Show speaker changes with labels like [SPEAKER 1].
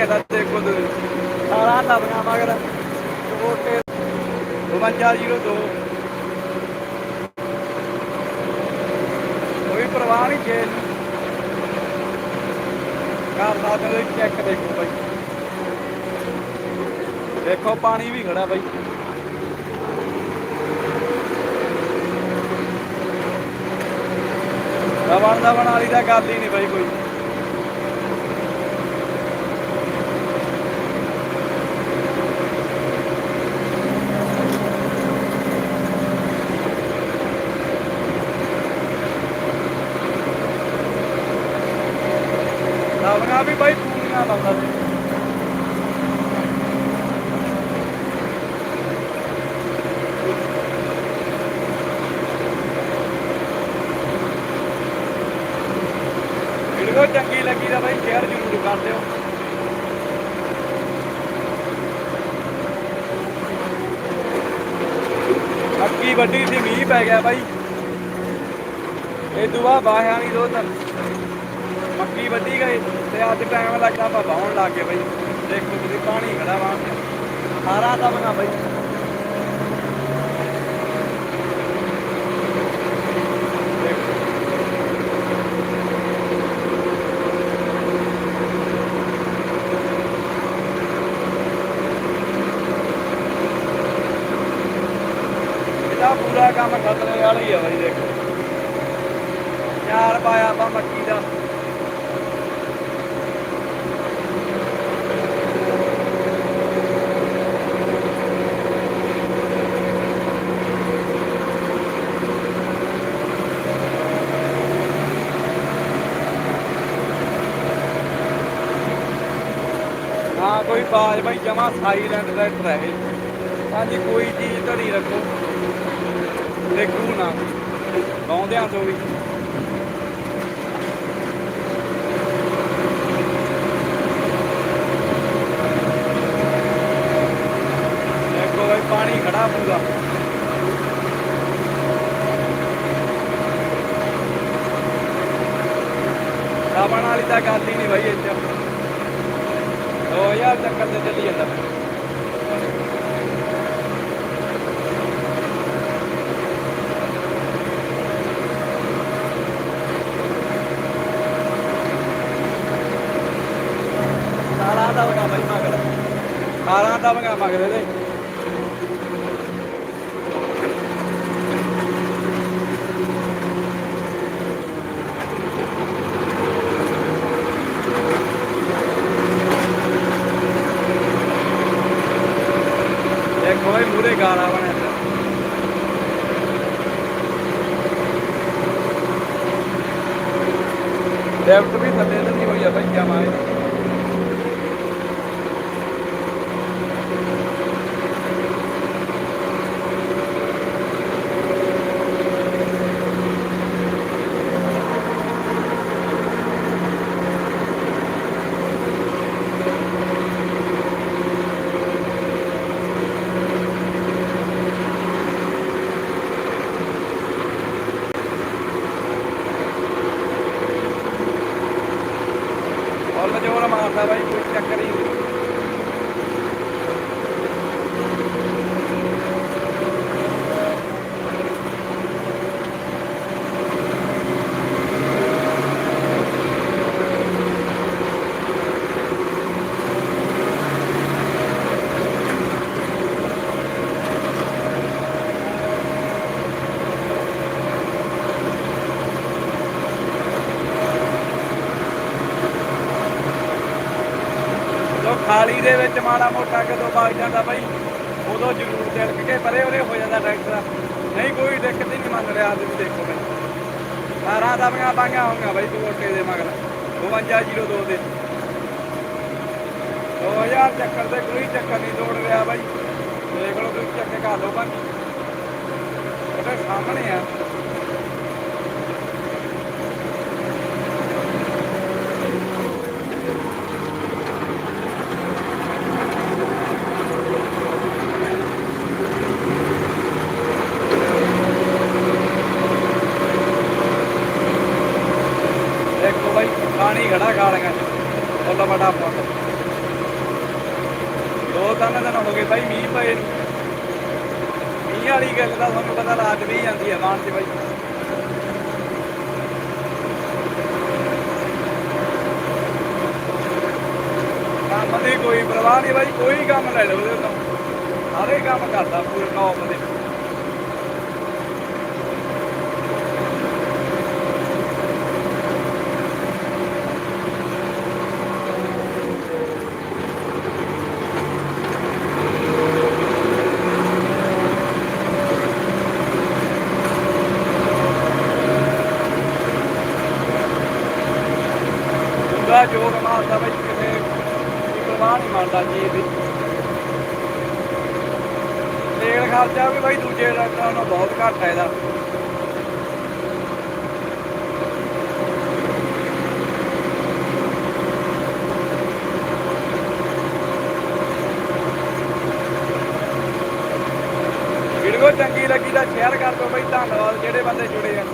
[SPEAKER 1] ਜਾਂਦਾ ਦੇਖੋ ਤੁਸੀਂ ਸਾਰਾ ਲੱਭਣਾ ਮਗਰ ਓਕੇ 5202 ਕੋਈ ਪਰਵਾਹ ਨਹੀਂ ਜੇ। ਘਰ ਦਾ ਤੇ ਚੈੱਕ ਦੇਖੋ ਬਾਈ। ਦੇਖੋ, ਪਾਣੀ ਵੀ ਖੜਾ ਬਾਈ। ਦਵਣ ਦਵਣ ਵਾਲੀ ਦਾ ਗੱਲ ਹੀ ਨਹੀਂ ਬਾਈ ਕੋਈ। ਦਵਣਾ ਵੀ ਬਾਈ ਪੂਰੀਆਂ ਲਾਉਂਦਾ ਸੀ। ਵੀਡੀਓ ਚੰਗੀ ਲੱਗੀ ਤਾਂ ਬਾਈ ਸ਼ੇਅਰ ਜ਼ਰੂਰ ਕਰ ਦਿਓ। ਅੱਗੀ ਵੱਡੀ ਸੀ, ਮੀਂਹ ਪੈ ਗਿਆ ਬਾਈ। ਇਹ ਦੁਆ ਬਾਹਿਆ ਨਹੀਂ ਦੋ ਤਾਂ ਮੱਕੀ ਵੱਢੀ ਗਈ ਤੇ ਅੱਜ ਟਾਈਮ ਲੱਗਾ ਆਪਾਂ ਵਾਹੁਣ ਲੱਗ ਗਏ ਬਾਈ। ਦੇਖੋ ਤੁਸੀਂ ਪਾਣੀ ਖੜਾ ਵਾਂ। ਸਾਰਾ ਤਾਂ ਬਣਾ ਇਹਦਾ ਪੂਰਾ ਕੰਮ ਖਤਰੇ ਵਾਲਾ ਆ ਬਾਈ, ਦੇਖੋ। ਚਾਰ ਪਾਇਆ ਆਪਾਂ ਮੱਕੀ ਦਾ। ਨਾ ਕੋਈ ਬਾਜ ਬਾਈ ਜਮਾ ਸਾਈਲੈਂਟ ਰੈਟ ਰਹੇ। ਹਾਂਜੀ, ਕੋਈ ਚੀਜ਼ ਧੜੀ ਰੱਖੋ। ਦੇਖੂ ਨਾ ਗਾਉਂਦਿਆਂ ਤੋਂ ਵੀ। ਦੇਖੋ ਬਾਈ ਪਾਣੀ ਖੜਾ ਪੂਰਾ। ਸਾਬਣ ਵਾਲੀ ਤਾਂ ਗੱਲ ਹੀ ਨਹੀਂ ਬਾਈ ਇੱਥੇ। 2000 ਚੱਕਰ ਤੇ ਚੱਲੀ ਜਾਂਦਾ। ਸਾਰਾ ਦਾ ਵਗਾ ਬਾਈ ਮਗਰ। ਸਾਰਾ ਦਾ ਵਗਾ ਮਗਰ ਇਹਦੇ। ਲੈਫਟ ਵੀ ਥੱਲੇ ਲੱਗੀ ਹੋਈ ਆ ਭਈਆ ਮਾਰੇ ਫੁੱਲ ਜੋਰ ਮਾਰਦਾ ਬਾਈ ਕੋਈ ਚੱਕਰ ਨਹੀਂ। ਜਦੋਂ ਖਾਲੀ ਦੇ ਵਿੱਚ ਮਾੜਾ ਮੋਟਾ ਕਦੋਂ ਵਗ ਜਾਂਦਾ ਬਾਈ, ਉਦੋਂ ਜ਼ਰੂਰ ਤਿਲਕ ਕੇ ਪਰੇ ਉਹਦੇ ਹੋ ਜਾਂਦਾ ਟਰੈਕਟਰ। ਨਹੀਂ, ਕੋਈ ਦਿੱਕਤ ਹੀ ਨਹੀਂ ਮੰਨ ਰਿਹਾ ਤੁਸੀਂ ਦੇਖੋ ਬਾਈ। ਸਾਰਾ ਦਬੀਆਂ ਬਾਈਆਂ ਹੋਈਆਂ ਬਾਈ ਤੂੰ ਓਟੇ ਦੇ ਮਗਰ। 5202 ਦੇ 2000 ਚੱਕਰ ਤੇ ਕੋਈ ਚੱਕਰ ਨਹੀਂ ਤੋੜ ਰਿਹਾ ਬਾਈ। ਦੇਖ ਲਓ, ਤੁਸੀਂ ਚੱਕੇ ਕਰ ਲਓ ਬਾਕੀ ਉਹਦੇ ਸਾਹਮਣੇ ਆ ਦੇਖੋ ਬਾਈ ਪਾਣੀ ਖੜਾ ਗਾਲੀਆਂ ਚ। ਉਹਦਾ ਬੜਾ ਪੁੱਤ ਤਿੰਨ ਦਿਨ ਹੋ ਗਏ ਬਾਈ ਮੀਂਹ ਪਏ ਨੂੰ। ਮੀਂਹ ਵਾਲੀ ਗੱਲ ਦਾ ਤੁਹਾਨੂੰ ਪਤਾ ਰਾਤ ਵੀ ਜਾਂਦੀ ਹੈ ਬਾਣ ਚ ਬਾਈ। ਕੰਮ ਦੀ ਕੋਈ ਪਰਵਾਹ ਨਹੀਂ ਬਾਈ, ਕੋਈ ਕੰਮ ਲੈ ਲਓ ਉਹਦੇ ਤੋਂ। ਸਾਰੇ ਕੰਮ ਕਰਦਾ ਪੂਰੇ ਟੌਪ ਦੇ ਪੂਰਾ ਜੋਗ ਮਾਰਦਾ ਬਾਈ ਕਿਤੇ ਪਰਵਾਹ ਨਹੀਂ ਮੰਨਦਾ ਜੀ ਦੀ ਤੇਲ ਖਰਚਾ ਵੀ ਬਾਈ ਦੂਜੇ ਡਾਕਟਰਾਂ ਨਾਲੋਂ ਬਹੁਤ ਘੱਟ ਹੈ ਇਹਦਾ। ਵੀਡੀਓ ਚੰਗੀ ਲੱਗੀ ਤਾਂ ਸ਼ੇਅਰ ਕਰ ਦਿਓ ਬਾਈ, ਧੰਨਵਾਦ ਜਿਹੜੇ ਬੰਦੇ ਜੁੜੇ ਆ।